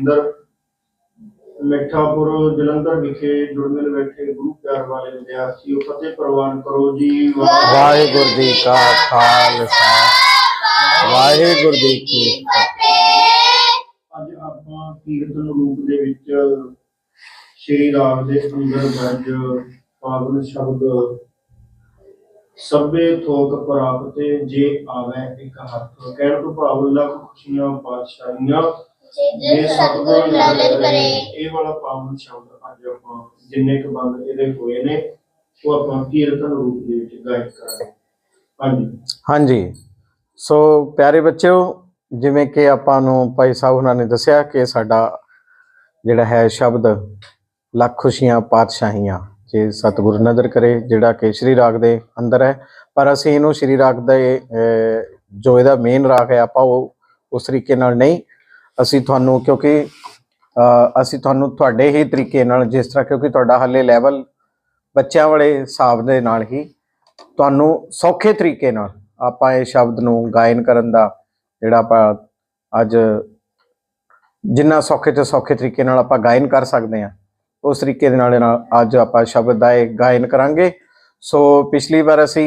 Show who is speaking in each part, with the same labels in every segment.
Speaker 1: ਜੋਗਿੰਦਰ ਮਿੱਠਾਪੁਰ ਜਲੰਧਰ ਵਿਖੇ ਜੁੜਮਿਲ ਬੈਠੇ ਗੁਰੂ ਪਿਆਰ ਵਾਲੇ ਵਿਦਿਆਰਥੀਓ ਫਤਿਹ ਪ੍ਰਵਾਨ ਕਰੋ ਜੀ। ਵਾਹਿਗੁਰੂ
Speaker 2: ਜੀ ਕਾ ਖਾਲਸਾ। ਵਾਹਿਗੁਰੂ ਜੀ ਕੀ ਫਤਿਹ।
Speaker 1: ਅੱਜ ਆਪਾਂ ਕੀਰਤਨ ਰੂਪ ਦੇ ਵਿੱਚ ਸ਼੍ਰੀ ਰਾਮ ਦੇ ਅੰਦਰ ਬੈਠ ਪਾਵਨ ਸ਼ਬਦ ਸਭੇ ਥੋਕ ਪ੍ਰਾਪਤੇ ਜੇ ਆਵੇ ਇੱਕ ਹੱਥ। ਕਹਿਣ ਤੋਂ ਭਾਵ ਲੱਖ ਖੁਸ਼ੀਆਂ ਪਾਤਸ਼ਾਹੀਆਂ ਜੇ ਸਤਿਗੁਰ ਲਲਿਤ ਕਰੇ। ਇਹ ਵਾਲਾ ਪਾਵਨ ਸ਼ਬਦ ਅੱਜ ਆਪਾਂ ਜਿੰਨੇ ਕੁ ਬੰਦ ਇਹਦੇ ਹੋਏ ਨੇ ਉਹ ਆਪਾਂ ਕੀਰਤਨ ਰੂਪ ਦੇ ਵਿੱਚ ਗਾਇਨ ਕਰਾਂਗੇ। ਹਾਂਜੀ।
Speaker 2: ਹਾਂਜੀ। ਸੋ ਪਿਆਰੇ ਬੱਚਿਓ ਜਿਵੇਂ ਕਿ ਆਪਾਂ ਨੂੰ ਭਾਈ ਸਾਹਿਬ ਉਹਨਾਂ ਨੇ ਦੱਸਿਆ ਕਿ ਸਾਡਾ ਜਿਹੜਾ ਹੈ ਸ਼ਬਦ ਲੱਖ ਖੁਸ਼ੀਆਂ ਪਾਤਸ਼ਾਹੀਆਂ ਜੇ ਸਤਿਗੁਰ ਨਜ਼ਰ ਕਰੇ ਜਿਹੜਾ ਕਿ ਸ਼੍ਰੀ ਰਾਗ ਦੇ ਅੰਦਰ ਹੈ। ਪਰ ਅਸੀਂ ਇਹਨੂੰ ਸ਼੍ਰੀ ਰਾਗ ਦੇ ਅਹ, ਜੋ ਇਹਦਾ ਮੇਨ ਰਾਗ ਹੈ ਆਪਾਂ ਉਹ ਉਸ ਤਰੀਕੇ ਨਾਲ ਨਹੀਂ ਅਸੀਂ ਤੁਹਾਨੂੰ ਕਿਉਂਕਿ ਅਸੀਂ ਤੁਹਾਨੂੰ ਤੁਹਾਡੇ ਹੀ ਤਰੀਕੇ ਨਾਲ ਜਿਸ ਤਰ੍ਹਾਂ ਕਿਉਂਕਿ ਤੁਹਾਡਾ ਹਾਲੇ ਲੈਵਲ ਬੱਚਿਆਂ ਵਾਲੇ ਹਿਸਾਬ ਦੇ ਨਾਲ ਹੀ ਤੁਹਾਨੂੰ ਸੌਖੇ ਤਰੀਕੇ ਨਾਲ ਆਪਾਂ ਇਹ ਸ਼ਬਦ ਨੂੰ ਗਾਇਨ ਕਰਨ ਦਾ ਜਿਹੜਾ ਆਪਾਂ ਅੱਜ ਜਿੰਨਾ ਸੌਖੇ ਤੇ ਸੌਖੇ ਤਰੀਕੇ ਨਾਲ ਆਪਾਂ ਗਾਇਨ ਕਰ ਸਕਦੇ ਹਾਂ, ਉਸ ਤਰੀਕੇ ਦੇ ਨਾਲ ਅੱਜ ਆਪਾਂ ਸ਼ਬਦ ਦਾ ਇਹ ਗਾਇਨ ਕਰਾਂਗੇ। ਸੋ ਪਿਛਲੀ ਵਾਰ ਅਸੀਂ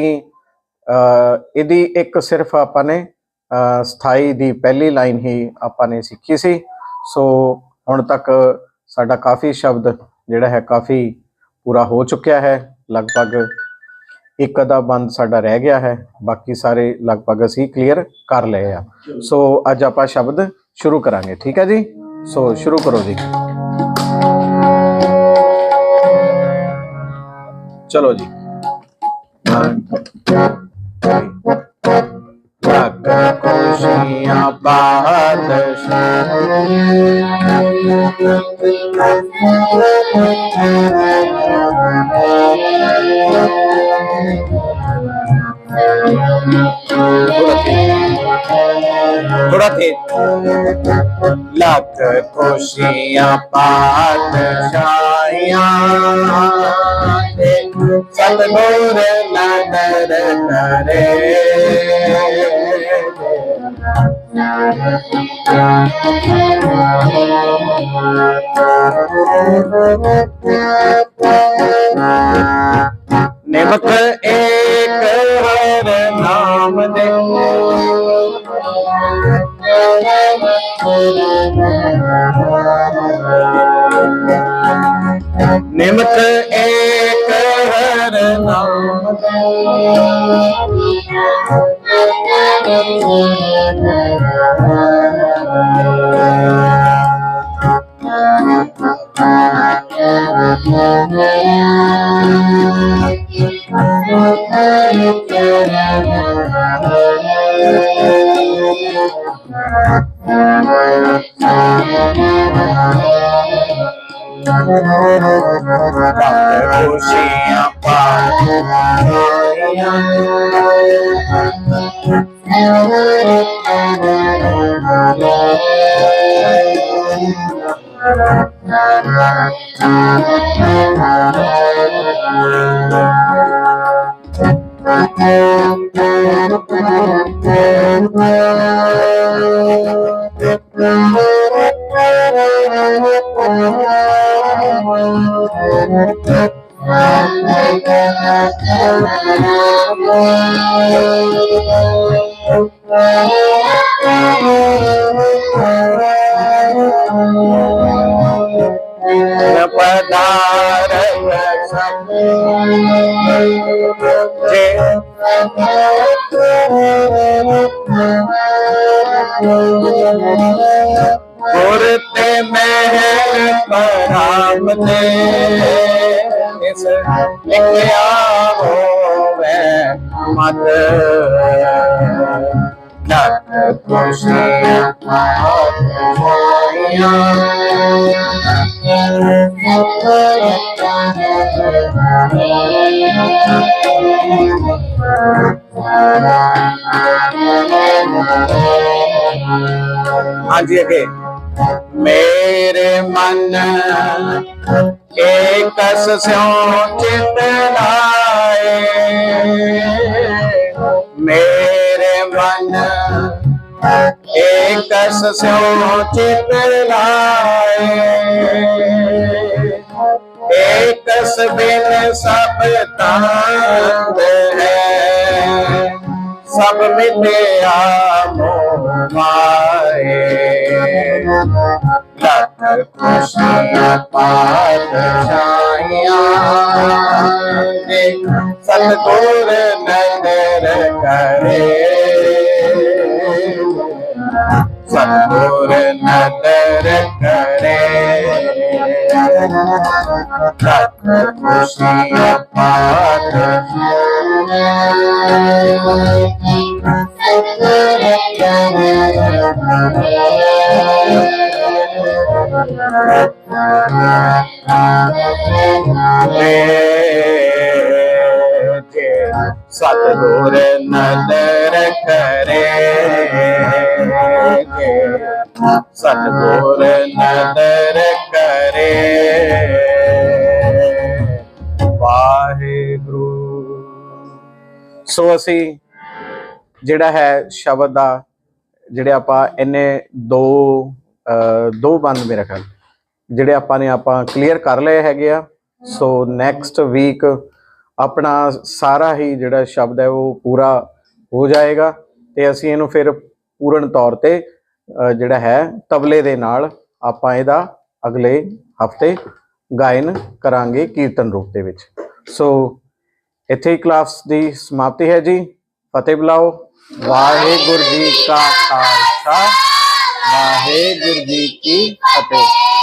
Speaker 2: ਇਹਦੀ ਇੱਕ ਸਿਰਫ ਆਪਾਂ ਨੇ 27 ਦੀ ਪਹਿਲੀ ਲਾਈਨ ਹੀ ਆਪਾਂ ਨੇ ਸਿੱਖੀ ਸੀ। ਸੋ ਹੁਣ ਤੱਕ ਸਾਡਾ ਕਾਫੀ ਸ਼ਬਦ ਜਿਹੜਾ ਹੈ ਕਾਫੀ ਪੂਰਾ ਹੋ ਚੁੱਕਿਆ ਹੈ। ਲਗਭਗ ਇੱਕ ਅਦਾ ਬੰਦ ਸਾਡਾ ਰਹਿ ਗਿਆ ਹੈ। ਬਾਕੀ ਸਾਰੇ ਲਗਭਗ ਅਸੀਂ ਕਲੀਅਰ ਕਰ ਲਏ ਆ। ਸੋ ਅੱਜ ਆਪਾਂ ਸ਼ਬਦ ਸ਼ੁਰੂ ਕਰਾਂਗੇ, ਠੀਕ ਹੈ ਜੀ? ਸੋ ਸ਼ੁਰੂ ਕਰੋ ਜੀ। ਚਲੋ ਜੀ। सिया थोड़ाते लख खुशियां पातशाया सतगुर नदर करे ਨਿਮਕ ਏਕ ਹਰ ਨਾਮ ਦੇ ਨਿਮਕ ਖੁਸ਼ੀਆਂ ਪਦਾਰ ਸਭ ਜੇ ਗੁਰ ਤੇ ਮਹਿਰ ਪਰਾਮ ਤੇ। ਇਸ ਲਿਖਿਆ ਹੋਵੇ ਮਤ ਲੱਖ ਖੁਸ਼ੀਆਂ ਹਾਂਜੀ ਅਗੇ। ਮੇਰੇ ਮਨ, ਏਕਸ ਸਿਉ ਚਿਤ ਲਾਏ। ਮੇਰੇ ਮਨ, ਏਕਸ ਜਿਸ ਸਿਉ ਚਿਤ ਲਾਏ। ਏਕਸ ਬਿਨ ਸਭ ਤੰਗ ਹੈ, ਸਭ ਮਿਟਿਆ ਮੋਹ। ਮਾਏ ਲੱਖ ਖੁਸ਼ੀਆਂ ਪਾਤ ਛਾਈਆਂ ਦੇ ਸਤਗੁਰ ਨਦਰ ਕਰੇ ਸਤਗੁਰ ਨਦਰ ਕਰੇ ਲੱਖ ਖੁਸ਼ੀਆਂ ਪਾਤ ਤੇ ਵਾਹਿਗੁਰੂ। ਸੋ ਅਸੀਂ ਜਿਹੜਾ ਹੈ ਸ਼ਬਦ ਦਾ ਜਿਹੜੇ ਆਪਾਂ ਇਹਨੇ ਦੋ ਦੋ ਬੰਦ ਮੇਰੇ ਖਿਆਲ ਜਿਹੜੇ ਆਪਾਂ ਨੇ ਆਪਾਂ ਕਲੀਅਰ ਕਰ ਲਏ ਹੈਗੇ ਆ। ਸੋ ਨੈਕਸਟ ਵੀਕ ਆਪਣਾ ਸਾਰਾ ਹੀ ਜਿਹੜਾ ਸ਼ਬਦ ਹੈ ਉਹ ਪੂਰਾ ਹੋ ਜਾਏਗਾ ਤੇ ਅਸੀਂ ਇਹਨੂੰ ਫਿਰ ਪੂਰਨ ਤੌਰ ਤੇ ਅਹ, ਜਿਹੜਾ ਹੈ ਤਬਲੇ ਦੇ ਨਾਲ ਆਪਾਂ ਇਹਦਾ ਅਗਲੇ ਹਫ਼ਤੇ ਗਾਇਨ ਕਰਾਂਗੇ ਕੀਰਤਨ ਰੂਪ ਦੇ ਵਿੱਚ। ਸੋ ਇੱਥੇ ਹੀ ਕਲਾਸ ਦੀ ਸਮਾਪਤੀ ਹੈ ਜੀ। ਫਤਿਹ ਬੁਲਾਓ। ਵਾਹਿਗੁਰੂ ਜੀ ਕਾ ਖਾਲਸਾ। ਵਾਹਿਗੁਰੂ ਜੀ ਕੀ ਫਤਿਹ।